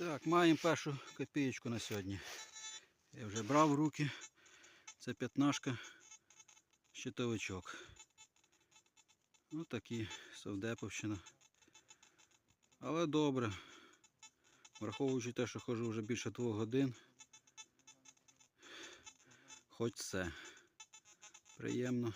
Так, маємо першу копієчку на сьогодні. Я вже брав в руки. Це п'ятнашка щитовичок. Ось такі совдеповщина. Але добре. Враховуючи те, що ходжу вже більше двох годин. Хоч це. Приємно.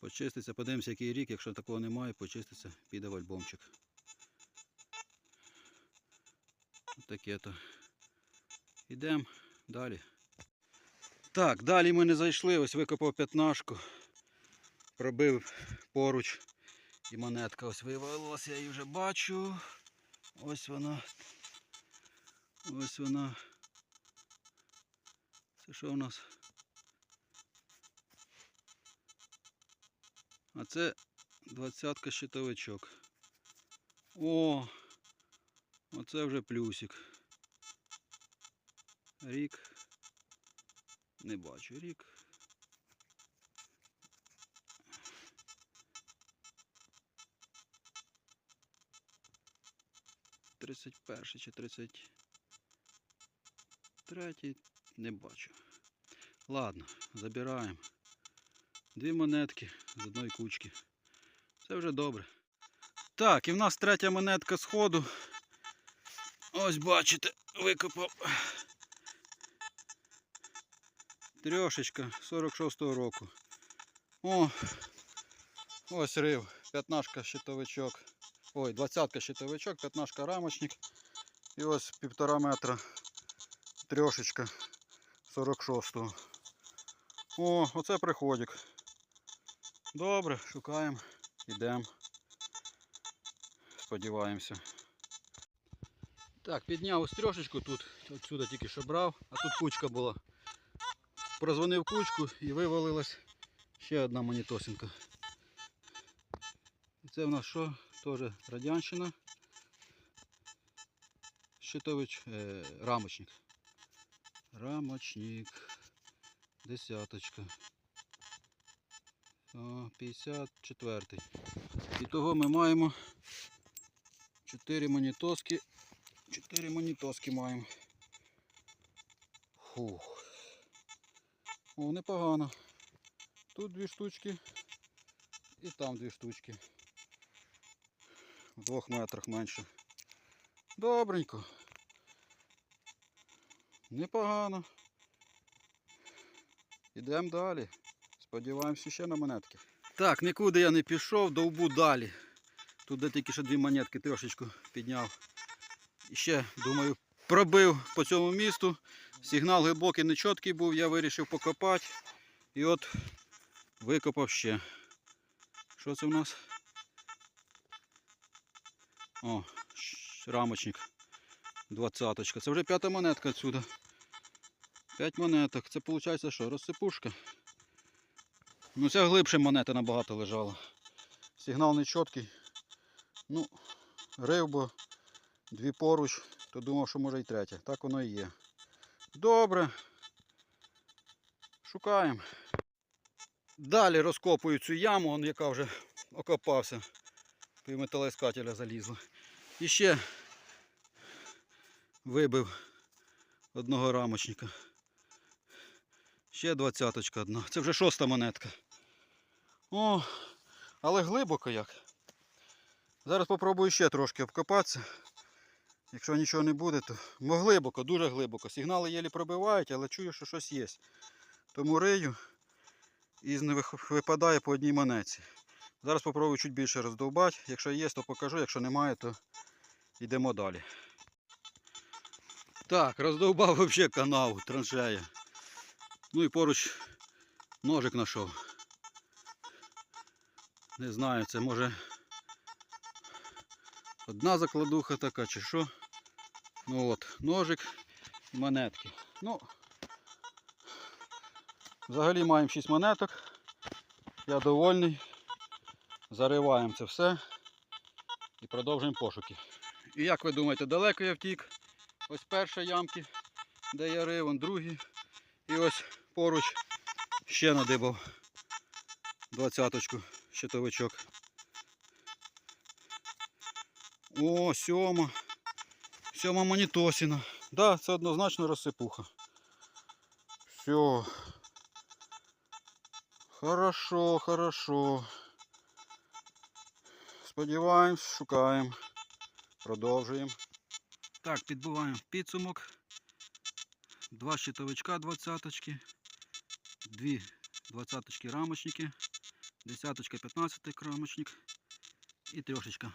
Почиститься. Подивимося, який рік. Якщо такого немає, почиститься, піде в альбомчик. Таке то. Йдемо далі. Так, далі ми не зайшли, ось викопав п'ятнашку, пробив поруч і монетка ось вивалилася, я її вже бачу. Ось вона. Ось вона. Це що у нас? А це двадцятка щитовичок. О! Оце вже плюсик. Рік. Не бачу рік. Тридцять перший чи тридцять третій не бачу. Ладно, забираємо. Дві монетки з одної кучки. Це вже добре. Так, і в нас третя монетка з ходу. Ось бачите, викопав. Трьошечка 46-го року. О, ось рив. П'ятнашка щитовичок. Ой, двадцятка щитовичок, п'ятнашка рамочник. І ось півтора метра трьошечка 46-го. О, оце приходик. Добре, шукаємо, йдемо. Сподіваємося. Так, підняв ось трьошечку тут, отсюди тільки що брав, а тут кучка була. Прозвонив кучку і вивалилась ще одна монітосинка. Це в нас що? Теж радянщина. Щитович, е, рамочник. Рамочник. Десяточка. О, 54. І того ми маємо 4 монітоски. 4 монітоски маємо. Фух. О, непогано. Тут дві штучки і там дві штучки. В двох метрах менше. Добренько. Непогано. Йдемо далі. Сподіваємося ще на монетки. Так, нікуди я не пішов, довбу далі. Тут де тільки що дві монетки трошечку підняв. І ще, думаю, пробив по цьому місту. Сигнал глибокий, нечіткий був, я вирішив покопати. І от викопав ще. Що це в нас? О, рамочник. Двадцяточка. Це вже п'ята монетка відсюди. П'ять монеток. Це виходить що? Розсипушка. Ну ця глибше монета набагато лежала. Сигнал нечіткий. Ну, рив, бо дві поруч, то думав, що може і третя. Так воно і є. Добре. Шукаємо. Далі розкопую цю яму, он, яка вже окопався. Пів металоіскателя залізла. І ще вибив одного рамочника. Ще двадцяточка одна. Це вже шоста монетка. О, але глибоко як. Зараз попробую ще трошки обкопатися. Якщо нічого не буде, то Мо глибоко, дуже глибоко. Сигнали єлі пробивають, але чую, що щось є. Тому рию і випадає по одній монеті. Зараз попробую чуть більше роздовбати. Якщо є, то покажу, якщо немає, то йдемо далі. Так, роздовбав взагалі канал, траншея. Ну і поруч ножик знайшов. Не знаю, це може одна закладуха така чи що. Ну от, ножик і монетки. Ну, взагалі маємо 6 монеток. Я довольний. Зариваємо це все і продовжуємо пошуки. І як ви думаєте, далеко я втік? Ось перша ямки, де я рив, вон другі. І ось поруч ще надибав двадцяточку щитовичок. О, сьома. Сьома монітосіна. Да, це однозначно розсипуха. Все. Хорошо, хорошо. Сподіваємось, шукаємо. Продовжуємо. Так, підбиваємо підсумок. Два щитовичка двадцяточки, дві двадцяточки рамочники, десяточка п'ятнадцятий рамочник і трьошечка.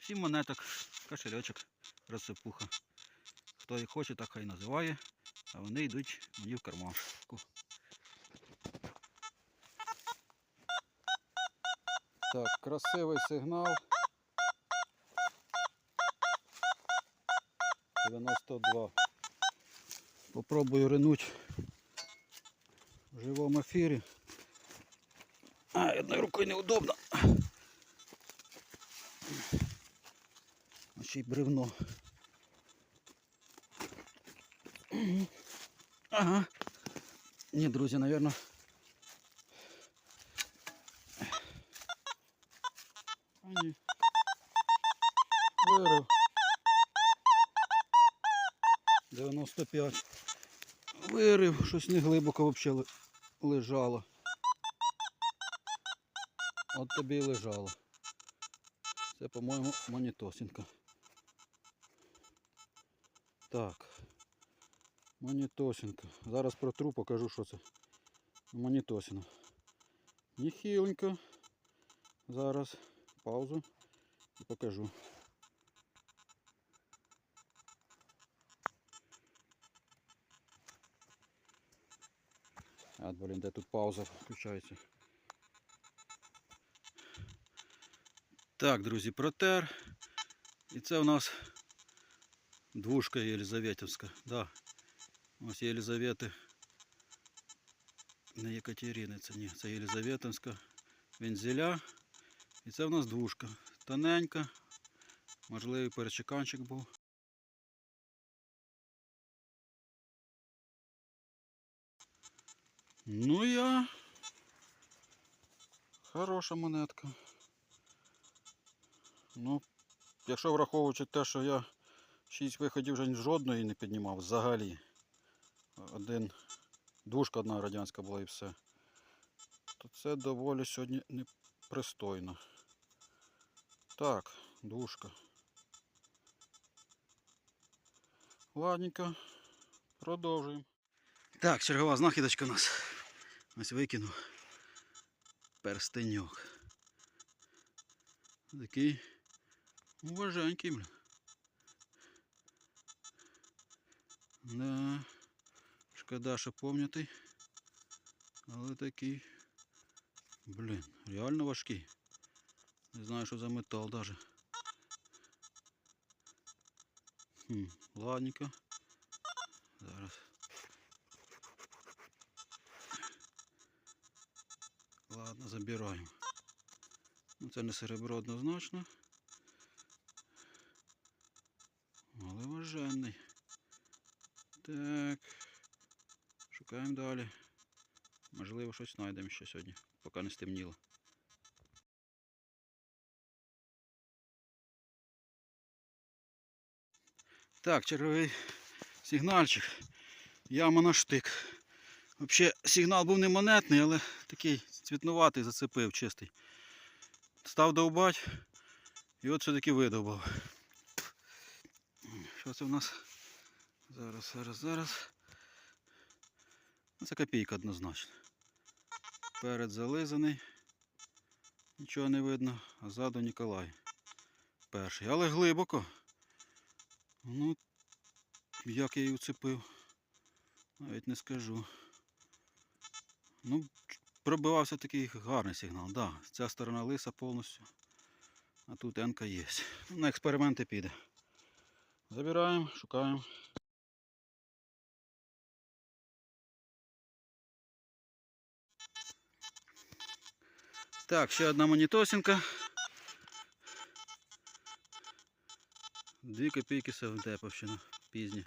Сім монеток, кошелечок, розсипуха. Хто їх хоче, так хай називає, а вони йдуть мені в кармашку. Так, красивий сигнал. 92. Попробую ринуть в живому ефірі. А, одною рукою неудобно. Ще бревно. Ага. Ні, друзі, напевно. Ні. Вирив. 95. Вирив, щось не глибоко взагалі лежало. От тобі і лежало. Це, по-моєму, монітосинка. Так. Монітосинка. Зараз протру, покажу, що це. Монітосина. Ніхіленько. Зараз паузу і покажу. А, блін, де тут пауза включається. Так, друзі, протер. І це у нас двушка Єлизаветівська. Да. Ось Єлизавети. Не Екатерини, це ні, це Єлизаветівська вензеля. І це у нас двушка. Тоненька. Можливий перечеканчик був. Ну я. Хороша монетка. Ну, якщо враховуючи те, що я 6 виходів вже жодної не піднімав взагалі. Один, двушка одна радянська була і все. То це доволі сьогодні непристойно. Так, двушка. Ладненько, продовжуємо. Так, чергова знахідочка у нас. Ось викинув перстеньок. Такий уваженький, бля. Да. Шкода, що помнятий. Але такий. Блін, реально важкий. Не знаю, що за метал даже. Хм, ладненько. Зараз. Ладно, забираємо. Ну, це не серебро однозначно. Але важенний. Так. Шукаємо далі. Можливо, щось знайдемо ще сьогодні, поки не стемніло. Так, черговий сигнальчик. Яма на штик. Взагалі сигнал був не монетний, але такий цвітнуватий, зацепив чистий. Став довбать і от все-таки видовбав. Що це в нас? Зараз, зараз, зараз. Ну, Це копійка однозначно. Перед зализаний. Нічого не видно, а ззаду Ніколай. Перший. Але глибоко. Ну, як я її уцепив, навіть не скажу. Ну, пробивався такий гарний сигнал. Да, ця сторона лиса повністю. А тут енка є. На експерименти піде. Забираємо, шукаємо. Так, еще одна монітосинка. Дві копійки Савдеповщина. Пізні.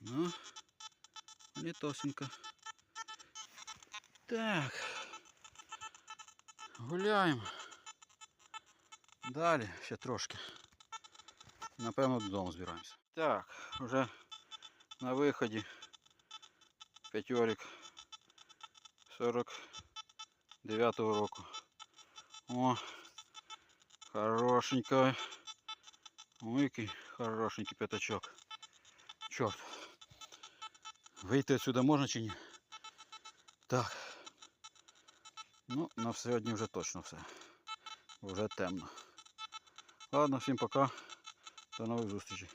Ну, монітосинка. Так. гуляем. Далее, ще трошки. Напевно, додому сбираемся. Так, уже на виході п'ятьорік 40. 2009 року. О, хорошенько. Який ну хорошенький п'ятачок. Черт. Выйти отсюда можно чи не? Так. Ну, на сегодня уже точно все. Уже темно. Ладно, всем пока. До новых зустрічей.